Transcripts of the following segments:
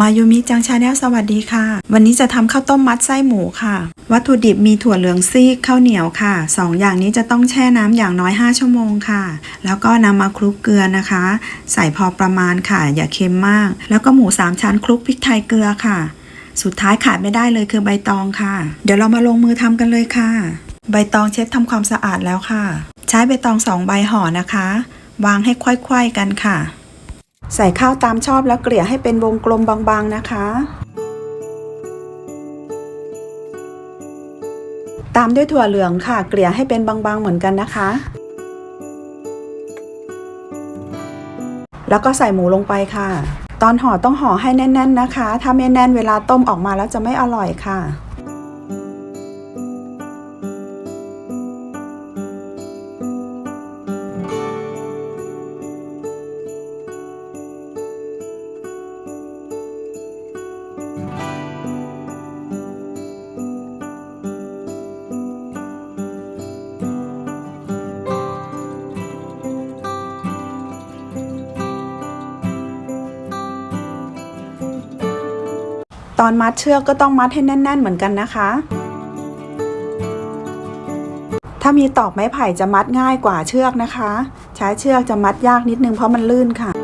มายูมิจังชาแนลสวัสดีค่ะ วันนี้จะทำข้าวต้มมัดไส้หมูค่ะ วัตถุดิบมีถั่วเหลืองซีกข้าวเหนียวค่ะสองอย่างนี้จะต้องแช่น้ำอย่างน้อย 5 ชั่วโมงค่ะ แล้วก็นำมาคลุกเกลือนะคะ ใส่พอประมาณค่ะ อย่าเค็มมาก แล้วก็หมูสามชั้นคลุกพริกไทยเกลือค่ะ สุดท้ายขาดไม่ได้เลยคือใบตองค่ะ เดี๋ยวเรามาลงมือทำกันเลยค่ะ ใบตองเช็ดทำความสะอาดแล้วค่ะ ใช้ใบตองสองใบห่อนะคะ วางให้ไขว้ๆกันค่ะ ใส่ข้าวตามชอบแล้วเกลี่ยให้เป็นวงกลมบางๆนะคะ ตามด้วยถั่วเหลืองค่ะ เกลี่ยให้เป็นบางๆเหมือนกันนะคะ แล้วก็ใส่หมูลงไปค่ะ ตอนห่อต้องห่อให้แน่น ๆ นะคะ ถ้าไม่แน่นเวลาต้มออกมาแล้วจะไม่อร่อยค่ะ ตอนมัดเชือกก็ต้องมัดให้แน่น ๆ เหมือนกันนะคะ ถ้ามีตอกไม้ไผ่จะมัดง่ายกว่าเชือกนะคะ ใช้เชือกจะมัดยากนิดนึงเพราะมันลื่นค่ะ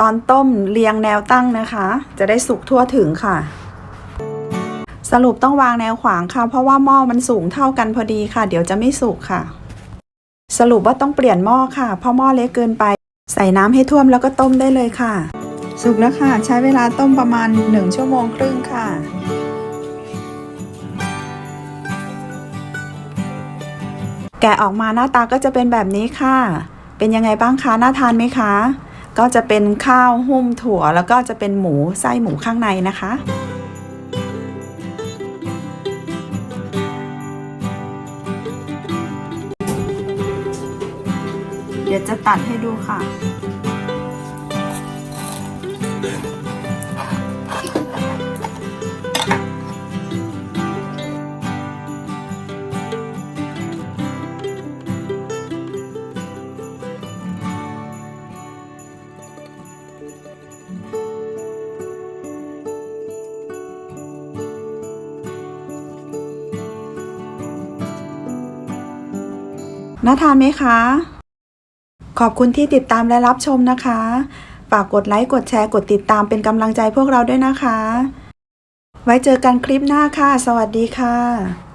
ตอนต้มเรียงแนวตั้งนะคะ จะได้สุกทั่วถึงค่ะ สรุปต้องวางแนวขวางค่ะ เพราะว่าหม้อมันสูงเท่ากันพอดีค่ะ เดี๋ยวจะไม่สุกค่ะ สรุปว่าต้องเปลี่ยนหม้อค่ะ เพราะหม้อเล็กเกินไป ใส่น้ำให้ท่วมแล้วก็ต้มได้เลยค่ะ สุกแล้วค่ะ ใช้เวลาต้มประมาณ 1 ชั่วโมงครึ่งค่ะแกะออกมาหน้าตาก็จะเป็นแบบนี้ค่ะ เป็นยังไงบ้างคะ น่าทานไหมคะ ก็จะเป็นข้าวหุ้มถั่ว แล้วก็จะเป็นหมูไส้หมูข้างในนะคะเดี๋ยวจะตัดให้ดูค่ะ น่าทานไหมคะ ขอบคุณที่ติดตามและรับชมนะคะ ฝากกดไลค์ กดแชร์ กดติดตามเป็นกำลังใจพวกเราด้วยนะคะ ไว้เจอกันคลิปหน้าค่ะ สวัสดีค่ะ